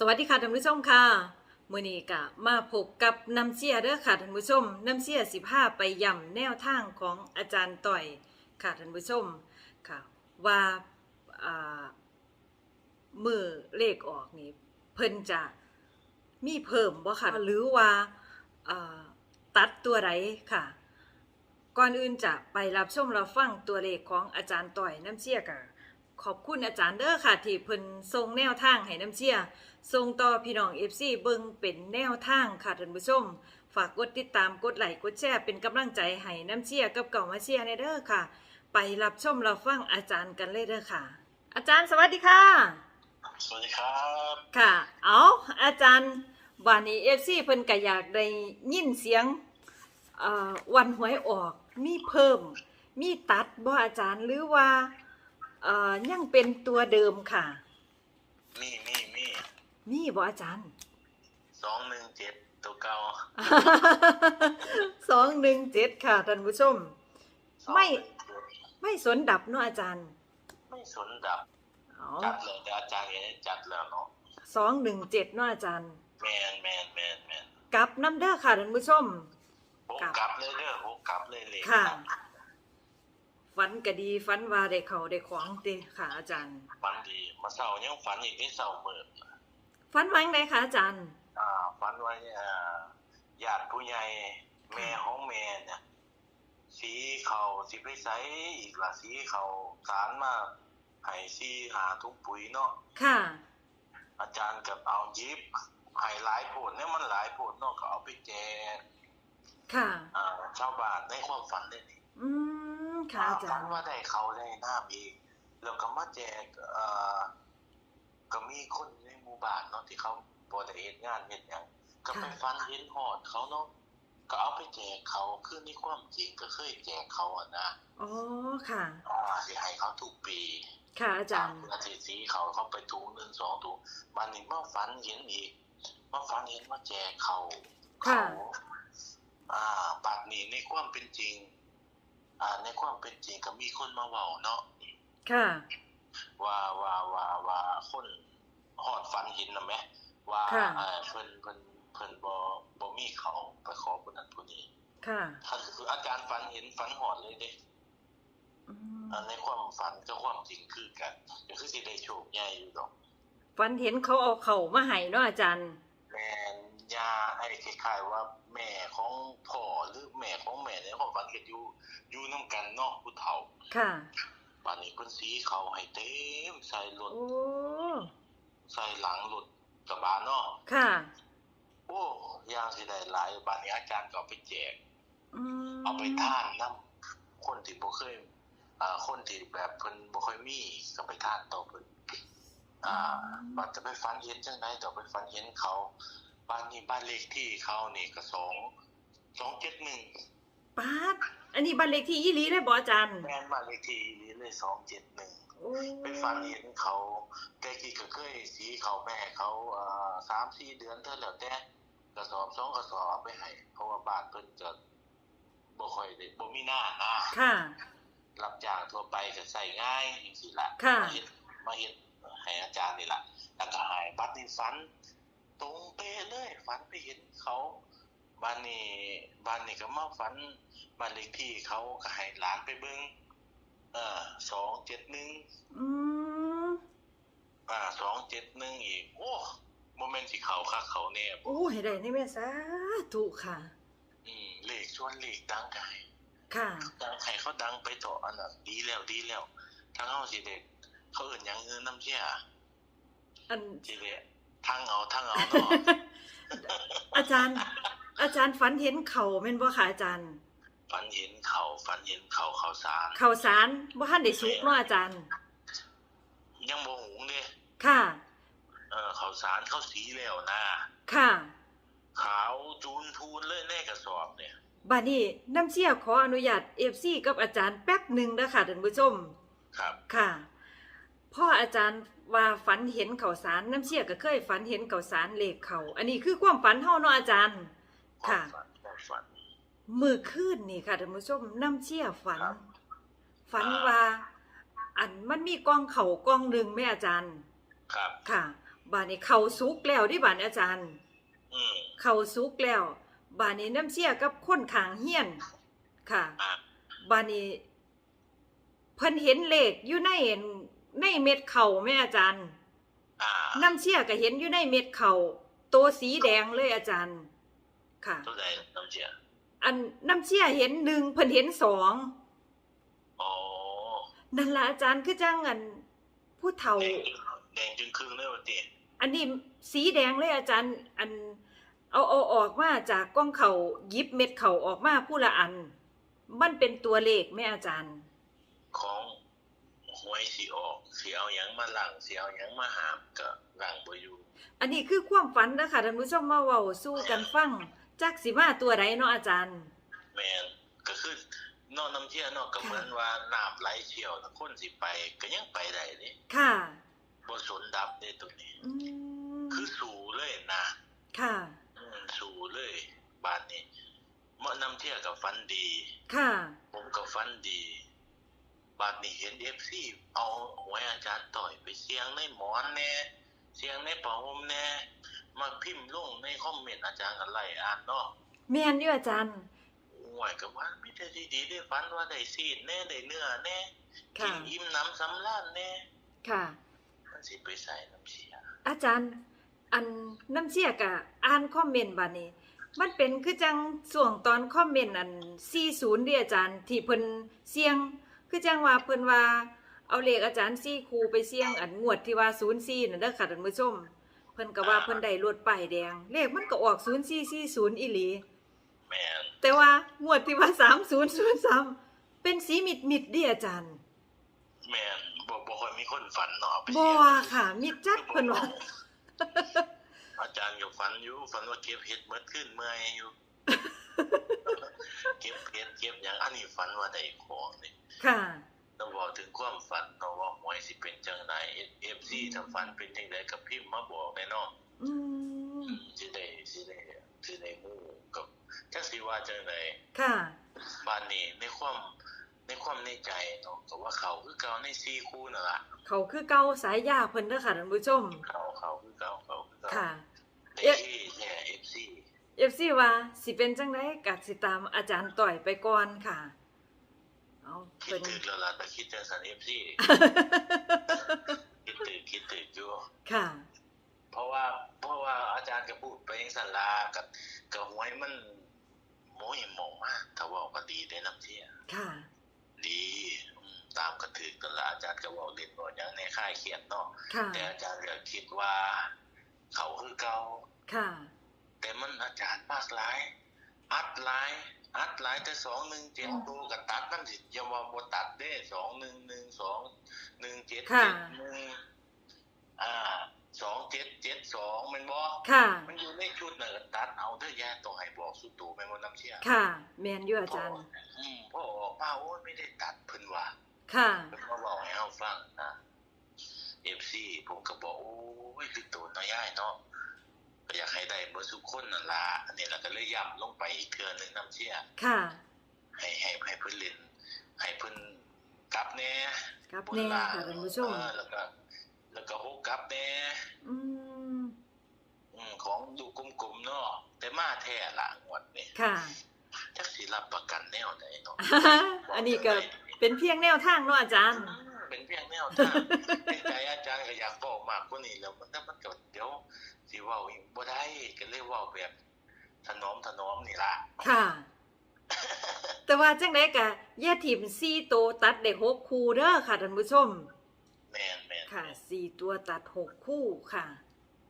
สวัสดีค่ะท่านผู้ชมค่ะมื้อนี้ก็มาพบกับน้ำเสียเด้อค่ะท่านผู้ชมน้ำเสีย15ไปย่ำแนวทางของอาจารย์ต่อยค่ะท่านผู้ชมค่ะว่าอ่ามือเลขออกนี่เพิ่นจะมีเพิ่มบ่ค่ะหรือว่าอ่าตัดตัวใดค่ะ ก่อนอื่นจะไปรับชมรับฟังตัวเลขของอาจารย์ต่อยน้ำเชียกะ ขอบคุณอาจารย์เด้อค่ะ ที่เพิ่นส่งแนวทางให้น้ำเชี่ยส่งต่อพี่น้อง FC เบิ่งเป็นแนวทางค่ะท่านผู้ชม ฝากกดติดตามกดไลค์กดแชร์เป็นกำลังใจให้น้ำเชี่ยกับเก่ามาเชี่ยในเด้อค่ะ ไปรับชมรับฟังอาจารย์กันเลยเด้อค่ะ อาจารย์สวัสดีค่ะ สวัสดีครับค่ะ เอาอาจารย์บานนี้ FC เพิ่นก็อยากได้ยินเสียงเอ่อวันหวยออกมีเพิ่ม มีตัดบ่อาจารย์หรือว่า เอ่อยังเป็นตัวเดิมค่ะ มีมีมีมีบ่อาจารย์ สองหนึ่งเจ็ดตัวเก่าสองหนึ่งเจ็ดค่ะท่านผู้ชม ไม่217ไม่สนดับเนาะอาจารย์ ไม่สนดับเอาจัดเลยแต่อาจารย์เห็นจัดแล้วเนาะสองหนึ่งเจ็ดเนาะอาจารย์แมนแมนแมนแมนกลับน้ำเด้อค่ะท่านผู้ชมโอ้ครับกลับเลยเด้อโอ้กลับเลยเลยค่ะ ฝันก็ดีฝันว่าได้เขาได้ของเด้ค่ะอาจารย์ฝันดีมาเศร้ายังฝันอีกได้เศร้าเมื่อฝันว่าจั่งใดคะอาจารย์อ่าฝันไว้อ่าญาติผู้ใหญ่แม่ของแม่เนี่ยสีเขาสิไปใสอีกละสีเขาสารมาให้สีหาทุกปุ๋ยเนาะค่ะ อาจารย์กับเอายิบให้หลายผลเนี่ยมันหลายผลเนาะก็เอาไปแจกค่ะอ่าชาวบ้านในความฝันได้นี่อืม ค่ะอาจาฝัรนย์ว่าได้เขาได้น้ำอีกแล้วก็มาแจกเอ่อก็มีคนในหมู่บ้านเนาะที่เขาบ่ได้เฮ็ดงานเฮ็ดหยังก็ไปฝันเห็นหอดเขาเนาะก็เอาไปแจกเขาคือในความจริงก็เคยแจกเขาอะนะอ๋อค่ะอ่าสิให้เขาทุกปี ค่ะอาจารย์อาทิตย์สีเขาเขาไปถุงหนึ่งสองถุงมันนี่มาฝันเห็นอีกมาฝันเห็นว่าแจกเขาค่ะเขาอ่าปากนี้ในความเป็นจริง อ่าในความเป็นจริงก็มีคนมาเว้าเนาะค่ะ ว่าว่าว่าว่าคนหอดฝันเห็นนะแหมว่าค่ะอ่าเพิ่นเพิ่นเพิ่นบ่บ่มีเขาไปขอผู้นั้นผู้นี้ค่ะท่านคืออาจารย์ฝันเห็นฝันหอดเลยเด้อืมอ่าในความฝันกับความจริงคือกันก็คือสิได้โชคใหญ่อยู่ดอกฝันเห็นเขาเอาเข่ามาให้เนาะอาจารย์แม่ยาไอ้คล้ายๆว่า แม่ของพ่อหรือแม่ของแม่เนี่ยความฝันเห็นอยู่อยู่นํกันเนาะผู้เฒ่า ค่ะบัดนี้เพิ่นสีเขาให้เต็มใส่รถโอ้ใส่หลังรถกระบะเนาะค่ะ โอ้ยางสิได้หลายบัดนี้อาจารย์ก็เอาไปแจกอืมเอาไปท่านนํคนที่บ่เคยอ่าคนที่แบบเพิ่นบ่ค่อยมีก็ไปท่านต่อเพิ่นอ่าบัดจะไปฝันเห็นจังได๋ต่อไปฝันเห็นเขา บ้านนี้บ้านเลขที่เขานี่ก็สองสองเจ็ดหนึ่งปาดอันนี้บ้านเลขที่ยี่ลีได้บ่อาจารย์แม่นบ้านเลขที่นี้เลยสองเจ็ดหนึ่งโอ้ไปฝันเห็นเขาแต่กี้ก็เคยสีเขาแม่เขาอ่าสามสี่เดือนเท่าแล้วแต่กระสอบสองกระสอบเอาไปให้เพราะว่าบ้านเพิ่นจะบ่ค่อยได้บ่มีหน้านะ ค่ะ รับจ้างทั่วไปก็ใส่ง่ายจังซี่ล่ะค่ะ มาเฮ็ดมาเฮ็ดให้อาจารย์นี่ล่ะแล้วก็ใหายบัดนี้ฝัน ตรงเป๊ะเลย ฝันไปเห็นเขาบ้านนี้บ้านนี้ก็มาฝันบ้านเลขที่เขาก็ให้หลานไปเบิ่งเอ่อสองเจ็ดหนึ่งอืมอ่าสองเจ็ดหนึ่งอีก โอ้โมเมนต์ที่เขาคักเขาแน่บ่โอ้ให้ได้นี่แม่สาธุค่ะ อืมเลขชวนเลขดังไห้ค่ะดังไห้เขาดังไปต่ออันน่ะดีแล้วดีแล้วทั้งเฮาสิเด็กเขาเอื่นหยังเงินน้ำเชี่ยอันสิเด็ก ทั้งเอาทั้งเอาเนาะอาจารย์ อาจารย์ฝันเห็นเขาแม่นบ่ค่ะอาจารย์ฝันเห็นเขาฝันเห็นเขาเขาสารข่าวสารบ่ทันได้สุกเนาะอาจารย์ ยังบ่หุงเด้ค่ะ เออเขาสารเขาสีแล้วนะค่ะขาวจูนทูนเลยแน่กระสอบเนี่ยบัดนี้น้ำเชี่ยขออนุญาต FC กับอาจารย์แป๊บหนึ่งเด้อค่ะท่านผู้ชม ครับ ค่ะ พ่ออาจารย์ว่าฝันเห็นเขาวสารน้ำเชี่ยก็เคยฝันเห็นเขาวสารเลขเขาอันนี้คือความฝันเฮาเนาะอาจารย์ควาค่ะมฝันความฝันมือคืนนี่ค่ะท่านผู้ชมน้ำเชี่ยฝันครับฝันอ่าว่าอันมันมีกองเขากองหนึ่งแม่อาจารย์ ครับ ค่ะ บานนี้เขาสุกแล้วดิบานอาจารย์อืมเขาสุกแล้ว บานนี้น้ำเชี่ยกับคนขางเฮียนค่ะอะ บานนี้เพิ่นเห็นเลขอยู่ใน ในเม็ดเข่าแม่อาจารย์ อ่าน้ำเชี่ยก็เห็นอยู่ในเม็ดเข่าตัวสีแดงเลยอาจารย์ ค่ะ ตัวใดน้ำเจียอันน้ำเชี่ยเห็นหนึ่งเพิ่นเห็นสองอ๋อนั่นละอาจารย์คือจังอันผู้เฒ่า แดงแดงจึงครึ่งเลยวันตีอันนี้สีแดงเลยอาจารย์ อัน เอาเอาออกมาจากกล้องเขาหยิบเม็ดเขาออกมาผู้ละอัน มันเป็นตัวเลขแม่อาจารย์ ของห วยสีออกเสียวหยังมาหลังเสียวหยังมาหามก็หลังบ่อยู่ อันนี้คือความฝันนะคะท่านผู้ชมมาเว้าสู้กันฟังจักสิมาตัวใดเนาะอาจารย์ แมนก็คือนอกน้ำเชี่ยเนอกก็เหมือนว่าน้ำไหลเชี่ยวถ้าคนสิไป ก็ยังไปได้นี่ค่ะบ่สนดับเด้ตัวนี้อืมคือสู่เลยนะค่ะอืมสู่เลยบ้านนี้เมื่อนำเที่ยวกับฟันดี ค่ะ ผมกับฟันดี บ้านนี้เห็นเอฟซีเอาหวยอาจารย์ต่อยไปเสียงในหมอนแน่เสียงในผ้าห่มแน่มาพิมพ์ลงในคอมเมนต์อาจารย์กันไล่อ่านเนาะแม่นอยู่อาจารย์หวยกับว่าไม่ได้ดีๆได้ฟันว่าได้ซีดแน่ได้เนื้อแน่กิค่ะนอิ่มน้ำสำราญแน่ค่ะมันสิไปใส่น้ำเสียอาจารย์ อันน้ำเชี่ยกะอ่านคอมเมนต์บานี้มันเป็นคือจังส่วงตอนคอมเมนต์อัน40เดิอาจารย์ ที่เพิ่นเสียง คือจังว่าเพิ่นว่าเอาเลขอาจารย์ซี่ครูไปเสี่ยงอันงวดที่ว่า04นั่นเด้อค่ะท่านผู้ชมเพิ่นก็ว่าเพิ่นได้รถป้ายแดง เลขมันก็ออก0440อีหลี แม่นแต่ว่างวดที่ว่า3003เป็นสีมิดมิดๆเดิอาจารย์แม่นบ่บ่ค่อยมีคนฝันเนาะเอาไปบ่เสียงค่ะ มิดจัดเพิ่นว่า อาจารย์ก็ฝันอยู่ฝันว่าเก็บเห็ดเมื่อคืนเมื่อยอยู่ เก็บเห็ดเก็บอย่างอันนี้ฝันว่าได้ของนี่ค่ะต้องบอกถึงความฝันเนาะว่าหวยสิเป็นจังไดเอฟซีถ้าฝันเป็นจังไดก็พิมพ์มาบอกแน่เนาะอืมสิได้สิได้สิได้ฮู้กับจักสิว่าจังไดค่ะบ้านนี้ในความในความในใจเนาะก็ว่าเขาคือเก่าในซีคู่นั่นล่ะเขาคือเก่าสายยาเพิ่นเด้อค่ะท่านผู้ชมเขาเขาคือเก่าเขาคือเก่าค่ะในที่แท้ เอฟซี FC ว่าสิเป็นจังไดกัดสิตามอาจารย์ต่อยไปก่อนค่ะ เอาคิเป็ดนถึกแล้วล่ะแต่คิดจังสันเอฟซี คิดถึกคิดถึกอยู่ ค่ะ เพราะว่าเพราะว่าอาจารย์ก็พูดไปยังสันลากับกับหวยมันโมยหมองมากถ้าเว่าก็ดีได้น้ำเที่ยค่ะ ดีอืมตามกระถือกันละอาจารย์ก็เว่าเล่นบ่อย่างในค่ายเขียนเนาะค่ะ แต่อาจารย์ก็คิดว่า เขาคือเก่า ค่ะ แต่มันอาจารย์มากหลาย อัดหลาย อัดหลายแต่สองหนึ่งเจ็ดตัวกับตัดมันสิอย่าว่าบ่ตัดเด้สองหนึ่งหนึ่งสองหนึ่งเจ็ดค่ะเจ็ดหนึ่งอ่าสองเจ็ดเจ็ดสองแมันบ่ค่ะ มันอยู่ในชุดน่ะก็ตัดเอาเด้อแย่ต้องให้บอกสุดตัวแม่นบ่น้ำเชี่ยค่ะ แม่นอยู่อาจารย์อืมพ่อออกมาโอ้ยไม่ได้ตัดเพิ่นว่าค่ะเพิ่นมาบอกให้เฮาฟังนะ FC ผมก็บอกโอ้ยคือตัวน้อยย่ายเนาะก็ อยากให้ได้เบ่ทุกคนนั่นล่ะอันนี้แล้วก็เลยย้ำลงไปอีกเทื่อนึงน้ำเชี่ยค่ะ ให้ให้ให้เพิ่นเล่นให้เพิ่นกลับแหน่ครับแน่ค่ะท่านผู้ชมเออแล้วก็แล้วก็โฮกกลับแหน่อืมอืมของดูกลมๆเนาะแต่มาแท้ละงวดนี้ค่ะจักสิรับประกันแนวไหนเนาะอันนี้ก็เป็นเพียงแนวทางเนาะอาจารย์เป็นเพียงแนวทางในใจอาจารย์ก็อยากบอกมากกว่านี้แล้วมันถ้ามันก็เดี๋ยว สิเว้าอีกบ่ได้ก็เลยเว้าแบบถนอมถนอมนี่ล่ะค่ะ แต่ว่าจังไดกะแย่ทีม4ตัวตัดได้6คู่เด้อค่ะท่านผู้ชม แม่นแม่นค่ะ4ตัวตัด6คู่ค่ะ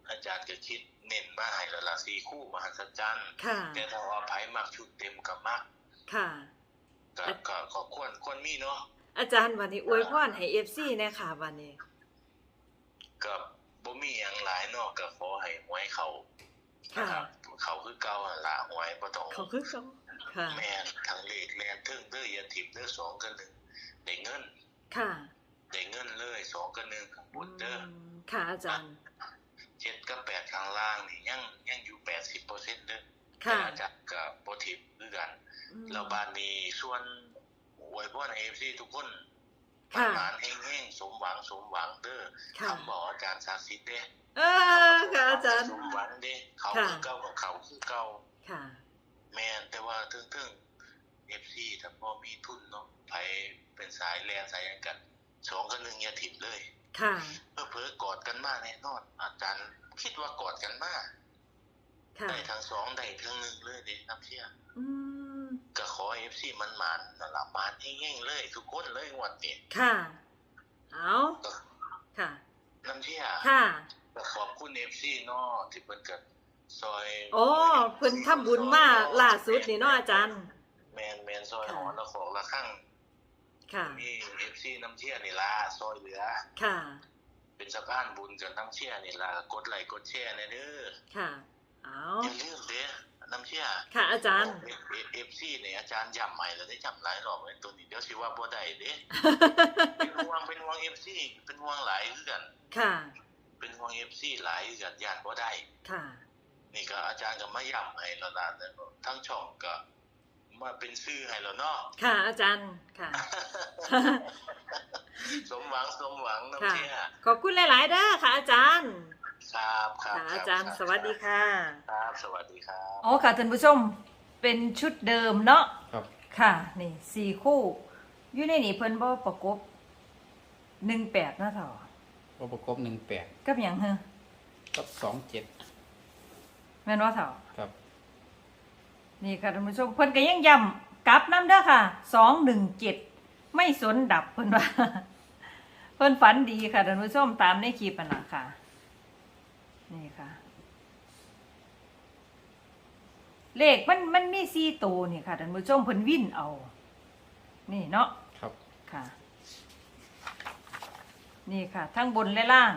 อาจารย์ก็คิดเน้นมาให้และละสี่คู่มหัศจรรย์ค่ะ แต่ถ้าว่าไผมักชุดเต็มก็มักค่ะ ก็ก็ก็ควรควรมีเนาะอาจารย์วันนี้อวยพรให้ FC แนะค่ะวันนี้ก็บ่ มีหยังหลายเนาะก็ขอให้หวยเขาค่ะนะครับเขาคือเก่าหั่นล่ะหวยบ่ต้องเขาคือเขาค่ะแม่นทั้งเลขแลนเทิงเด้ออย่าทิมเด้อสองกับหนึ่งได้เงิน ค่ะได้เงินเลยสองกับหนึ่งข้างบนเด้อมค่ะอาจารย์เจ็ดกับแปดข้างล่างนี่ยังยังอยู่แปดสิบเปอร์เซ็นต์เด้อค่ะแต่อาจารย์กับโปรทิปคือกันอืมแล้วบ้านนี้ส่วนอวยพรให้เอฟซีทุกคน ค่ะหมานๆแห้งๆสมหวังสมหวังเด้อค่ะ คำบอกอาจารย์ศักดิ์สิทธิ์เด้เออค่ะอาจารย์ สมหวังเด้เขาค่ะ คือเก่าของเขาคือเก่าค่ะ แม่นแต่ว่าถึงถึงเอฟซีถ้าพอมีทุนเนาะไปเป็นสายแลนสายหยังกันสองกับหนึ่งอย่าถิ่มเลยค่ะ เพื่อเพื่อกอดกันมาแน่นอนอาจารย์คิดว่ากอดกันมาค่ะ ได้ทั้งสองได้ทั้งหนึ่งเลยเด็น้ำเชี่ย อืม ก็ขอเอฟซีมันหมานนั่นละหมานแห้งๆเลยทุกคนเลยงวันนี้ค่ะ เอาก็ค่ะน้ำเชี่ยค่ะก็ขอบคุณเอฟซีเนาะที่เพิ่นเกิดซอยโอ้เพิ่นทำบุญมาล่าสุดนี่เนาะอาจารย์ แมนแมนซอยค่ะหอละของละข้างค่ะมีเอฟซีน้ำเชี่ยนี่ล่ะซอยเหลือ ค่ะ เป็นสะพานบุญกับน้ำเชี่ยนี่ล่ะกดไลค์กดแชร์นะเด้อค่ะ เอาอย่าลืมเด้อ น้ำเชี่ยค่ะ อาจารย์เอฟซีเนี่ยอาจารย์ย้ำใหม่แล้วได้จำหลายรอบเลยตัวนี้เดี๋ยวสิว่าบ่ได้เด้เป็นห่วงเป็นห่วงเอฟซีเป็นห่วงหลายคือกัน ค่ะ เป็นห่วงเอฟซีหลายคือกันย่านบ่ได้ ค่ะ นี่ก็อาจารย์ก็มาย้ำให้แล้วล่ะแล้วก็ทั้งช่องก็มาเป็นชื่อให้แล้วเนาะค่ะ อาจารย์ค่ะ สมหวังสมหวังน้ำค่ะเชี่ยขอบคุณหลาย ๆเด้อค่ะ อาจารย์ ครับครับค่ะคบอาจารย์คบสวัสดีค่ะ ครับ สวัสดีครับอ๋อค่ะท่านผู้ชมเป็นชุดเดิมเนาะครับ ค่ะ นี่สี่คู่อยู่ในนี่เพิ่นบ่ประกบหนึ่งแปดนะเถอะก็ประกบหนึ่งแปดกับหยังเฮะกับสองเจ็ดแม่นว่าเถอะครับ นี่ค่ะท่านผู้ชมเพิ่นก็ยังย้ำกลับน้ำเด้อค่ะสองหนึ่งเจ็ดไม่สนดับเพิ่นว่า เพิ่นฝันดีค่ะท่านผู้ชมตามในคลิปนั่นล่ะค่ะ นี่ค่ะ เลขมันมันมีสี่ตัวนี่ค่ะท่านผู้ชมเพิ่นวิ่นเอา นี่เนาะครับค่ะ นี่ค่ะ ทั้งบนและล่าง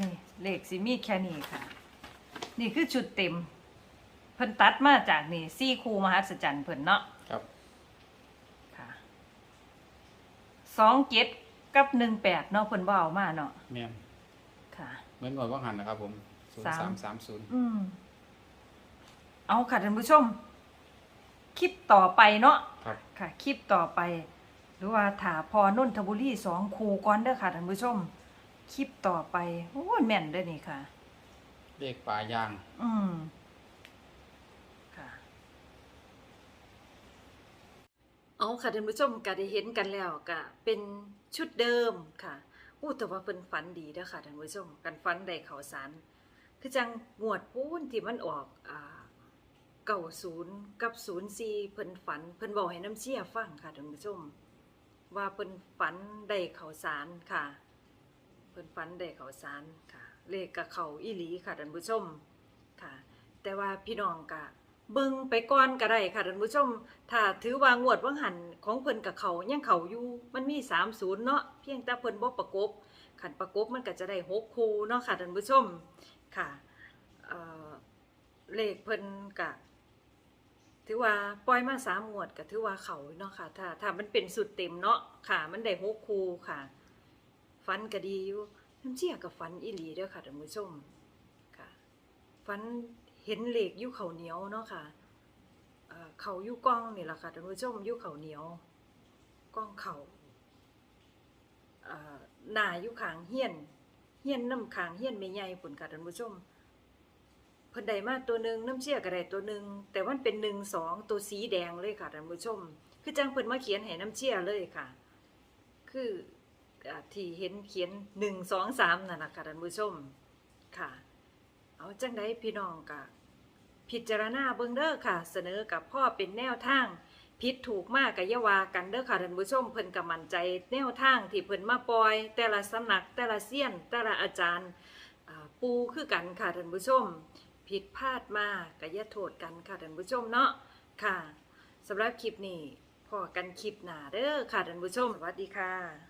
นี่เลขสิมีแค่นี้ค่ะ นี่คือชุดเต็ม เพิ่นตัดมาจากนี่ซี่คูมหัศจรรย์เพิ่นเนาะครับค่ะ สองเจ็ดกับหนึ่งแปดเนาะเพิ่นบ่เอามาเนาะแม่นค่ะ เหมือนงวดว่างหันนะครับผมศูนย์สาสามม สามศูนย์อืม เอาค่ะท่านผู้ชม คลิปต่อไปเนาะ ครับ ค่ะ คลิปต่อไป หรือว่าถาพอนนทบุรีสองคูก่อนเด้อค่ะท่านผู้ชม คลิปต่อไป โอ้ยแม่นเด้อนี่ค่ะ เลขปลายาง อืม ค่ะ เอาค่ะท่านผู้ชมก็ได้เห็นกันแล้วก็เป็นชุดเดิมค่ะอู้แต่ว่าเป็นฝันดีเด้อค่ะท่านผู้ชมกันฝันได้ข่าวสารคือจังงวดปูนที่มันออกอ่าเก่าศูนย์กับศูนย์สี่เพิ่นฝันเพิ่นบอกให้น้ำเชี่ยฟังค่ะท่านผู้ชม ว่าเพิ่นฝันได้ข่าวสารค่ะ เพิ่นฝันได้ข่าวสารค่ะ เลขกับเขาอีหลีค่ะท่านผู้ชมค่ะ แต่ว่าพี่น้องกะ เบิ่งไปก่อนก็ได้ค่ะท่านผู้ชม ถ้าถือว่างวดว่างหันของเพิ่นกับเขายังเขาอยู่ มันมี 30 เนาะเพียงแต่เพิ่นบ่ประกบขันประกบมันก็จะได้6คูเนาะค่ะท่านผู้ชมค่ะเเลขเพิ่นกะถือว่าปล่อยมาสามงวดก็ถือว่าเขาเนาะค่ะ ถ้าถ้ามันเป็นสุดเต็มเนาะค่ะ มันได้หกคูค่ะฟันก็ดีอยู่น้ำเชี่ยกับฟันอีหลีเด้อค่ะท่านผู้ชมค่ะฟัน เห็นเหล็กยู่เขาเหนียวเนาะค่ะเอ่อเขายู่กล้องนี่แหละค่ะท่านผู้ชมยู่เขาเหนียวกล้องเขาเอ่อหนายู่ขางเฮียนเฮียนน้ำขางเฮียนไม่ใหญ่ผลค่ะท่านผู้ชมเพิ่นไดมาตัวหนึ่งน้ำเชี่ยก็ไดตัวหนึ่งแต่มันเป็นหนึ่งสองตัวสีแดงเลยค่ะท่านผู้ชม คือจังเพิ่นมาเขียนให้น้ำเชี่ยเลยค่ะ คือที่เห็นเขียนหนึ่งสองสามนั่นนะค่ะท่านผู้ชมค่ะ เอาจังไดพี่น้องกะพิจารณาเบิ่งเด้อค่ะ เสนอกับพ่อเป็นแนวทางผิดถูกมากกะอยาวากันเด้อค่ะท่านผู้ชมเพิ่นก็มั่นใจ แนวทางที่เพิ่นมาปล่อย แต่ละสำนักแต่ละเซียน แต่ละอาจารย์ปูคือกันค่ะท่านผู้ชมผิดพลาดมากกะอย่าโทษกันค่ะท่านผู้ชมเนาะค่ะสำหรับคลิปนี้พอกันคลิปหน้าเด้อค่ะท่านผู้ชมสวัสดีค่ะ